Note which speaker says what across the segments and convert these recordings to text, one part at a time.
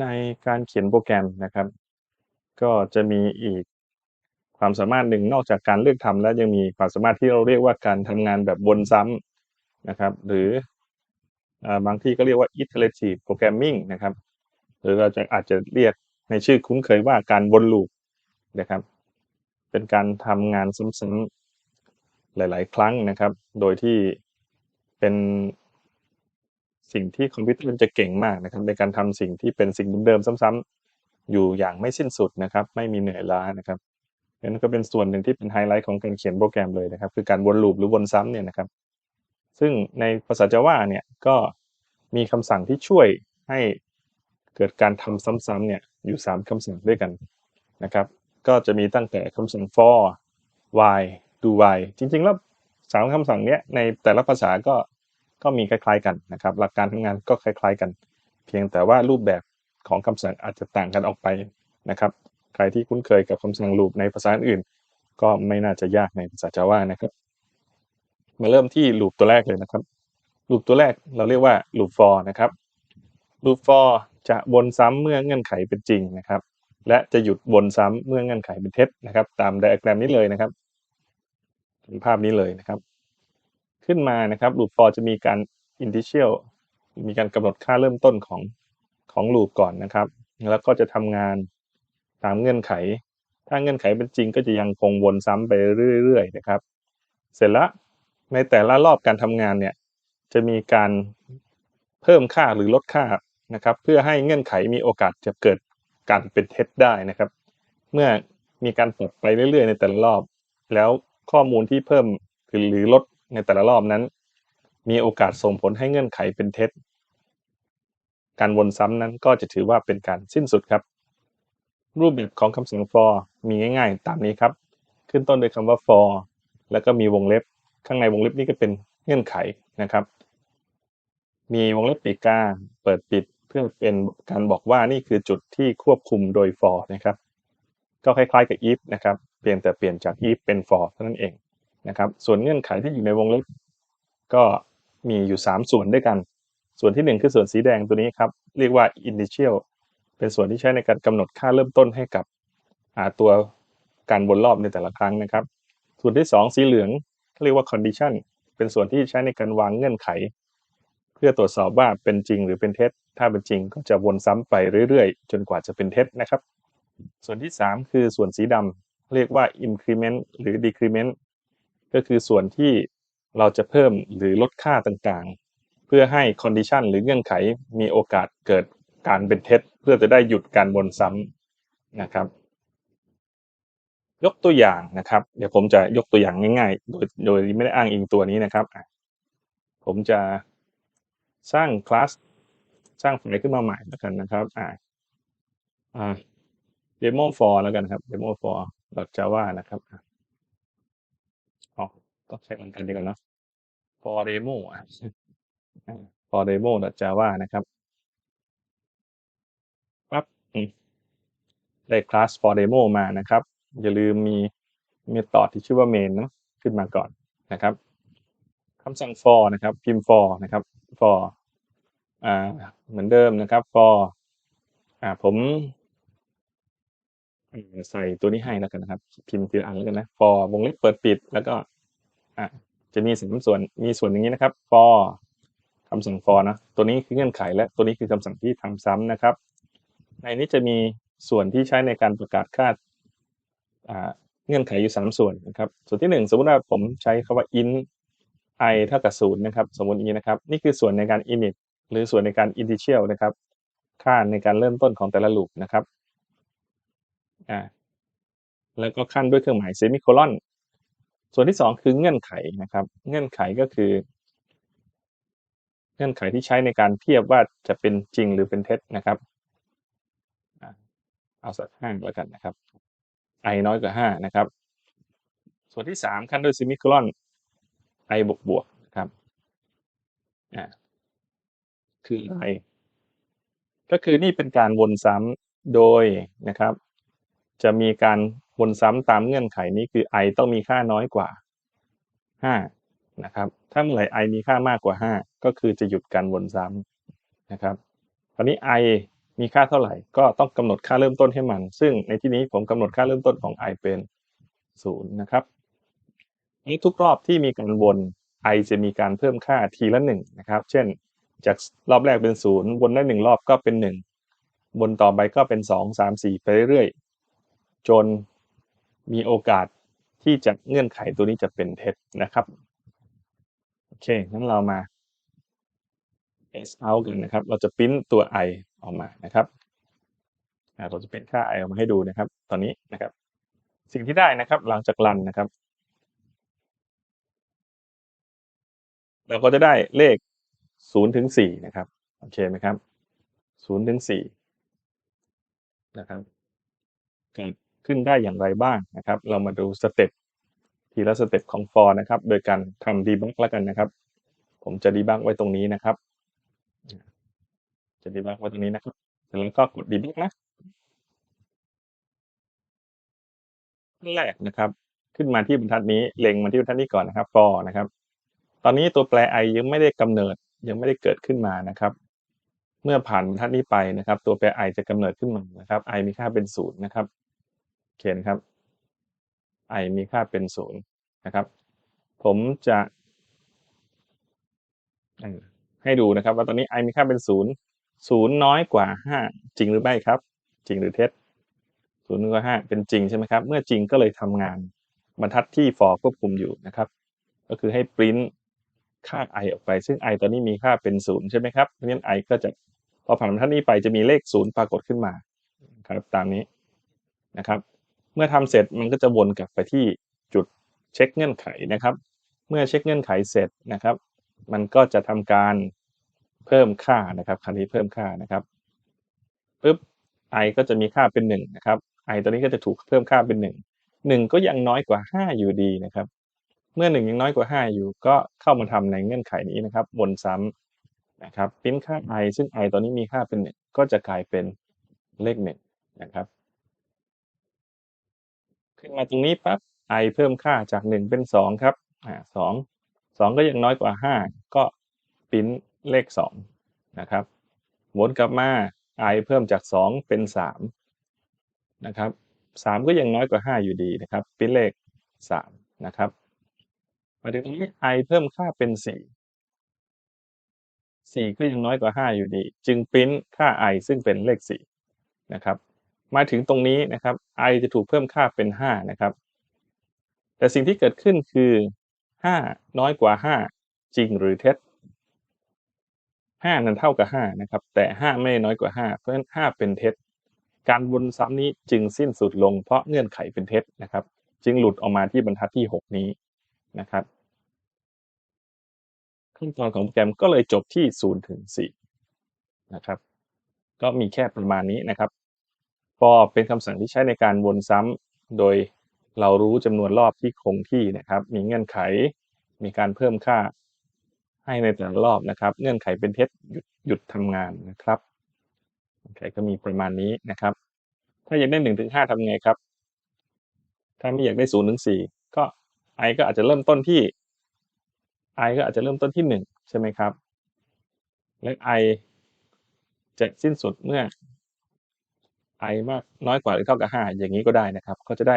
Speaker 1: ในการเขียนโปรแกรมนะครับ ก็จะมีอีกความสามารถหนึ่งนอกจากการเลือกทำแล้วยังมีความสามารถที่เราเรียกว่าการทำงานแบบวนซ้ำนะครับ หรืออบางที่ก็เรียกว่า iterative programming นะครับ หรือเราจะอาจจะเรียกในชื่อคุ้นเคยว่าการวนลูปนะครับ เป็นการทำงานซ้ำๆหลาย ๆ ครั้งนะครับ โดยที่เป็น สิ่งที่คอมพิวเตอร์จะเก่งมากนะครับในการทำสิ่งที่เป็นสิ่งเดิมๆซ้ำๆอยู่อย่างไม่สิ้นสุดนะครับ ไม่มีเหนื่อยล้านะครับนั่นก็เป็นส่วนหนึ่งที่เป็นไฮไลท์ของการเขียนโปรแกรมเลยนะครับ คือการวนลูปหรือวนซ้ำเนี่ยนะครับ ซึ่งในภาษา Java เนี่ยก็มีคำสั่งที่ช่วยให้เกิดการทำซ้ำๆเนี่ยอยู่ 3คำสั่งด้วยกันนะครับ ก็จะมีตั้งแต่คำสั่ง for while do while จริงๆแล้วสามคำสั่งเนี้ยในแต่ละภาษาก็ ก็มีคล้ายๆกันนะครับ หลักการทำงานก็คล้าย ๆกัน เพียงแต่ว่ารูปแบบของคำสั่งอาจจะต่างกันออกไปนะครับ ใครที่คุ้นเคยกับคำสั่ง loop ในภาษาอื่น ก็ไม่น่าจะยากในภาษา Java นะครับ มาเริ่มที่ loop ตัวแรกเลยนะครับ loop ตัวแรกเราเรียกว่า loop for นะครับ loop for จะวนซ้ำเมื่อเงื่อนไขเป็นจริงนะครับ และจะหยุดวนซ้ำเมื่อเงื่อนไขเป็นเท็จนะครับ ตามไดอะแกรมนี้เลยนะครับเห็นภาพนี้เลยนะครับ ขึ้นมานะครับ loop for จะมีการ initial มีการกำหนดค่าเริ่มต้นของของ loop ก่อนนะครับ แล้วก็จะทำงานตามเงื่อนไข ถ้าเงื่อนไขเป็นจริงก็จะยังคงวนซ้ำไปเรื่อยๆนะครับ เสร็จแล้วในแต่ละรอบการทำงานเนี่ยจะมีการเพิ่มค่าหรือลดค่านะครับ เพื่อให้เงื่อนไขมีโอกาสจะเกิดการเป็นเท็จได้นะครับ เมื่อมีการปรับไปเรื่อยๆ ในแต่ละรอบ แล้วข้อมูลที่เพิ่มหรือลด ในแต่ละรอบนั้น มีโอกาสส่งผลให้เงื่อนไขเป็นเท็จ การวนซ้ำนั้นก็จะถือว่าเป็นการสิ้นสุดครับ รูปแบบของคำสั่ง for มีง่ายๆ ตามนี้ครับ ขึ้นต้นด้วยคำว่า for แล้วก็มีวงเล็บ ข้างในวงเล็บนี้ก็เป็นเงื่อนไขนะครับ มีวงเล็บปีกกลางเปิดปิดเพื่อเป็นการบอกว่านี่คือจุดที่ควบคุมโดย for นะครับ ก็คล้ายๆกับ if นะครับเพียงแต่เปลี่ยนจาก if เป็น for เท่านั้นเอง นะครับ ส่วนเงื่อนไขที่อยู่ในวงเล็บก็มีอยู่ 3 ส่วนด้วยกัน ส่วนที่ 1 คือส่วนสีแดงตัวนี้ครับ เรียกว่า initial เป็นส่วนที่ใช้ในการกำหนดค่าเริ่มต้นให้กับตัวการวนรอบในแต่ละครั้งนะครับ ส่วนที่ 2 สีเหลืองเรียกว่า condition เป็นส่วนที่ใช้ในการวางเงื่อนไข เพื่อตรวจสอบว่าเป็นจริงหรือเป็นเท็จ ถ้าเป็นจริงก็จะวนซ้ำไปเรื่อยๆ จนกว่าจะเป็นเท็จนะครับ ส่วนที่ 3 คือส่วนสีดำเรียกว่า increment หรือ decrement ก็คือส่วนที่เราจะเพิ่มหรือลดค่าต่างๆ เพื่อให้ condition หรือเงื่อนไขมีโอกาสเกิดการเป็นเท็จ เพื่อจะได้หยุดการวนซ้ำนะครับ ยกตัวอย่างนะครับ เดี๋ยวผมจะยกตัวอย่างง่ายๆ โดยโดยไม่ได้อ้างอิงตัวนี้นะครับ ผมจะสร้างคลาสสร้างไฟล์ขึ้นมาใหม่แล้วกันนะครับ อ่า อ่า demo for แล้วกันครับ demo for java นะครับอะอ๋อ ต้องใช้เหมือนกันดีกว่าเนอะ for demo อะ for demo java นะครับปั๊บอืมได้คลาส for demo มานะครับ อย่าลืมมีเมธอดที่ชื่อว่า main เนอะขึ้นมาก่อนนะครับคำสั่ง for นะครับ พิมพ์ for นะครับ for อ่าเหมือนเดิมนะครับ for อ่าผมเอ่อใส่ตัวนี้ให้แล้วกันนะครับ พิมพ์ทีละอันแล้วกันนะ for วงเล็บเปิดปิดแล้วก็ อ่าจะมีสามส่วนมีส่วนอย่างนี้นะครับ for คำสั่ง for นะตัวนี้คือเงื่อนไข และตัวนี้คือคำสั่งที่ทำซ้ำนะครับ ในนี้จะมีส่วนที่ใช้ในการประกาศค่าเงื่อนไขอยู่สามส่วนนะครับ ส่วนที่หนึ่งสมมติว่าผมใช้คำว่า int i เท่ากับศูนย์นะครับ สมมติอย่างนี้นะครับ นี่คือส่วนในการ init หรือส่วนในการ initial นะครับ ค่าในการเริ่มต้นของแต่ละ loop นะครับอ่าแล้วก็ขั้นด้วยเครื่องหมาย semicolon ส่วนที่สองคือเงื่อนไขนะครับ เงื่อนไขก็คือ เงื่อนไขที่ใช้ในการเทียบว่าจะเป็นจริงหรือเป็นเท็จนะครับอ่าเอาสักห้าแล้วกันนะครับ i น้อยกว่าห้านะครับ ส่วนที่สามขั้นด้วย semicolon i บวกบวกนะครับอ่าคืออะไร ก็คือนี่เป็นการวนซ้ำโดยนะครับ จะมีการ วนซ้ำตามเงื่อนไขนี้คือ i ต้องมีค่าน้อยกว่าห้านะครับ ถ้าเมื่อไหร่ i มีค่ามากกว่าห้าก็คือจะหยุดการวนซ้ำนะครับคราวนี้ i มีค่าเท่าไหร่ ก็ต้องกำหนดค่าเริ่มต้นให้มัน ซึ่งในที่นี้ผมกำหนดค่าเริ่มต้นของ i เป็นศูนย์นะครับนี้ทุกรอบที่มีการวน i จะมีการเพิ่มค่าทีละหนึ่งนะครับ เช่น จากรอบแรกเป็นศูนย์วนได้หนึ่งรอบก็เป็นหนึ่งวนต่อไปก็เป็นสองสามสี่ไปเรื่อยๆ จน มีโอกาสที่จะเงื่อนไขตัวนี้จะเป็นเท็จนะครับโอเคงั้นเรามา s out กันนะครับ เราจะพิมพ์ตัว i ออกมานะครับเราจะเป็นค่า i ออกมาให้ดูนะครับ ตอนนี้นะครับ สิ่งที่ได้นะครับ หลังจากรันนะครับ เราก็จะได้เลข0ถึง4นะครับโอเคไหมครับ0ถึง4นะครับกิด ขึ้นได้อย่างไรบ้างนะครับ เรามาดูสเต็ปทีละสเต็ปของ for นะครับ โดยการทำ debug แล้วกันนะครับ ผมจะ debug ไว้ตรงนี้นะครับ จะ debug ไว้ตรงนี้นะครับแล้วก็กด debug นะแรกนะครับ ขึ้นมาที่บรรทัดนี้เล็งมาที่บรรทัดนี้ก่อนนะครับ for นะครับ ตอนนี้ตัวแปร i ยังไม่ได้กำเนิดยังไม่ได้เกิดขึ้นมานะครับ เมื่อผ่านบรรทัดนี้ไปนะครับ ตัวแปร i จะกำเนิดขึ้นมานะครับ i มีค่าเป็นศูนย์นะครับ เขียนครับ i มีค่าเป็นศูนย์นะครับ ผมจะให้ดูนะครับ ว่าตอนนี้ i มีค่าเป็นศูนย์ศูนย์น้อยกว่าห้าจริงหรือไม่ครับ จริงหรือเท็จศูนย์น้อยกว่าห้าเป็นจริงใช่ไหมครับ เมื่อจริงก็เลยทำงานบรรทัดที่ for ควบคุมอยู่นะครับ ก็คือให้ print ค่า i ออกไป ซึ่ง i ตอนนี้มีค่าเป็นศูนย์ใช่ไหมครับเพราะฉะนั้น i ก็จะพอผ่านบรรทัดนี้ไปจะมีเลขศูนย์ปรากฏขึ้นมาครับตามนี้นะครับ เมื่อทำเสร็จมันก็จะวนกลับไปที่จุดเช็คเงื่อนไขนะครับ เมื่อเช็คเงื่อนไขเสร็จนะครับ มันก็จะทำการเพิ่มค่านะครับครั้นี้เพิ่มค่านะครับปุ๊บ i ก็จะมีค่าเป็น1นะครับ i ตัวนี้ก็จะถูกเพิ่มค่าเป็น 1 1 ก็ยังน้อยกว่า 5 อยู่ดีนะครับ เมื่อ 1 ยังน้อยกว่า 5 อยู่ก็เข้ามาทำในเงื่อนไขนี้นะครับวนซ้ำนะครับพิมพ์ค่า i ซึ่ง i ตัวนี้มีค่าเป็น 1 ก็จะกลายเป็นเลข1นะครับ ขึ้นมาตรงนี้ปั๊บ i เพิ่มค่าจาก 1 เป็น 2 ครับอ่า2 2ก็ยังน้อยกว่า 5 ก็พิมพ์เลข 2 นะครับวนกลับมา i เพิ่มจาก 2 เป็น 3 นะครับ 3 ก็ยังน้อยกว่า 5 อยู่ดีนะครับเป็นเลข 3 นะครับมาถึงตรงนี้ i เพิ่มค่าเป็น 4 4 ก็ยังน้อยกว่า 5 อยู่ดี จึงพิมพ์ค่า i ซึ่งเป็นเลข 4 นะครับ มาถึงตรงนี้นะครับ i จะถูกเพิ่มค่าเป็น 5 นะครับ แต่สิ่งที่เกิดขึ้นคือ 5 น้อยกว่า 5 จริงหรือเท็จ 5 นั้นเท่ากับ 5 นะครับ แต่ 5 ไม่น้อยกว่า 5 เพราะฉะนั้น 5 เป็นเท็จ การวนซ้ำนี้จึงสิ้นสุดลงเพราะเงื่อนไขเป็นเท็จนะครับ จึงหลุดออกมาที่บรรทัดที่ 6 นี้นะครับขั้นตอนของโปรแกรมก็เลยจบที่ 0 ถึง 4 นะครับ ก็มีแค่ประมาณนี้นะครับ for เป็นคำสั่งที่ใช้ในการวนซ้ำโดยเรารู้จำนวนรอบที่คงที่นะครับ มีเงื่อนไข มีการเพิ่มค่าให้ในแต่ละรอบนะครับ เงื่อนไขเป็นเท็จหยุดหยุดทำงานนะครับโอเคก็มีประมาณนี้นะครับ ถ้าอยากได้หนึ่งถึงห้าทำไงครับ ถ้าไม่อยากได้ศูนย์ถึงสี่ก็ i ก็อาจจะเริ่มต้นที่ i ก็อาจจะเริ่มต้นที่หนึ่งใช่ไหมครับ และ i จะสิ้นสุดเมื่อ i มากน้อยกว่าหรือเท่ากับ 5 อย่างนี้ก็ได้นะครับ ก็จะได้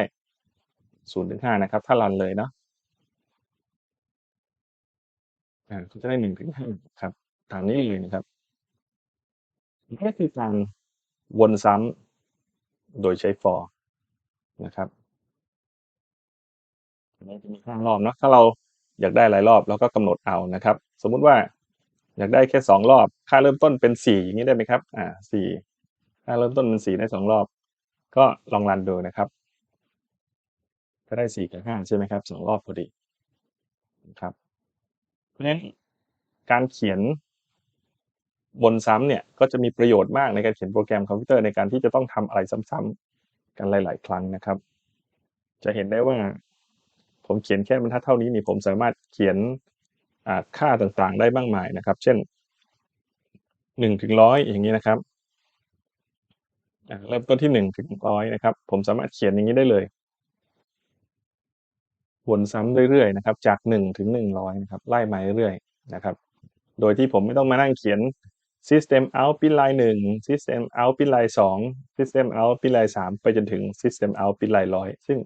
Speaker 1: 0 ถึง 5 นะครับ ถ้ารันเลยเนาะอ่าก็จะได้ 1 ถึง 5 ครับ ตามนี้เลยนะครับนี่คือการวนซ้ำโดยใช้ for นะครับมันจะมีห้ารอบเนาะถ้าเราอยากได้หลายรอบเราก็กำหนดเอานะครับ สมมุติว่าอยากได้แค่ 2 รอบ ค่าเริ่มต้นเป็น 4 อย่างนี้ได้ไหมครับ อ่า4 ถ้าเริ่มต้นเป็นสีได้สองรอบ ก็ลองรันดูนะครับ ก็ได้สี่กับห้าใช่ไหมครับสองรอบพอดีนะครับ เพราะฉะนั้นการเขียนบนซ้ำเนี่ยก็จะมีประโยชน์มากในการเขียนโปรแกรมคอมพิวเตอร์ในการที่จะต้องทำอะไรซ้ำ ๆ กันหลาย ๆ ครั้งนะครับ จะเห็นได้ว่าผมเขียนแค่บรรทัดเท่านี้นี่ผมสามารถเขียนค่าต่างๆ ได้มากมายนะครับ เช่นหนึ่งถึงร้อยอย่างนี้นะครับ เริ่มต้นที่หนึ่งถึงร้อยนะครับ ผมสามารถเขียนอย่างนี้ได้เลย วนซ้ำเรื่อยๆนะครับ จากหนึ่งถึงหนึ่งร้อยนะครับ ไล่มาเรื่อยๆนะครับ โดยที่ผมไม่ต้องมานั่งเขียน system out ปิดไลน์หนึ่ง system out ปิดไลน์สอง system out ปิดไลน์สามไปจนถึง system out ปิดไลน์ร้อยซึ่ง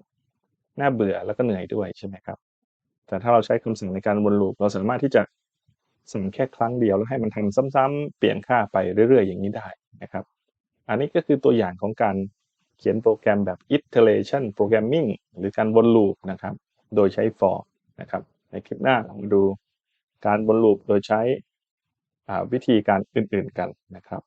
Speaker 1: น่าเบื่อแล้วก็เหนื่อยด้วยใช่ไหมครับ แต่ถ้าเราใช้คำสั่งในการวนลูปเราสามารถที่จะสั่งแค่ครั้งเดียวแล้วให้มันทำซ้ำๆเปลี่ยนค่าไปเรื่อย ๆ อย่างนี้ได้นะครับ อันนี้ก็คือตัวอย่างของการเขียนโปรแกรมแบบ iteration programming หรือการวนลูปนะครับ โดยใช้ for นะครับ ในคลิปหน้าเรามาดูการวนลูปโดยใช้วิธีการอื่นๆกันนะครับ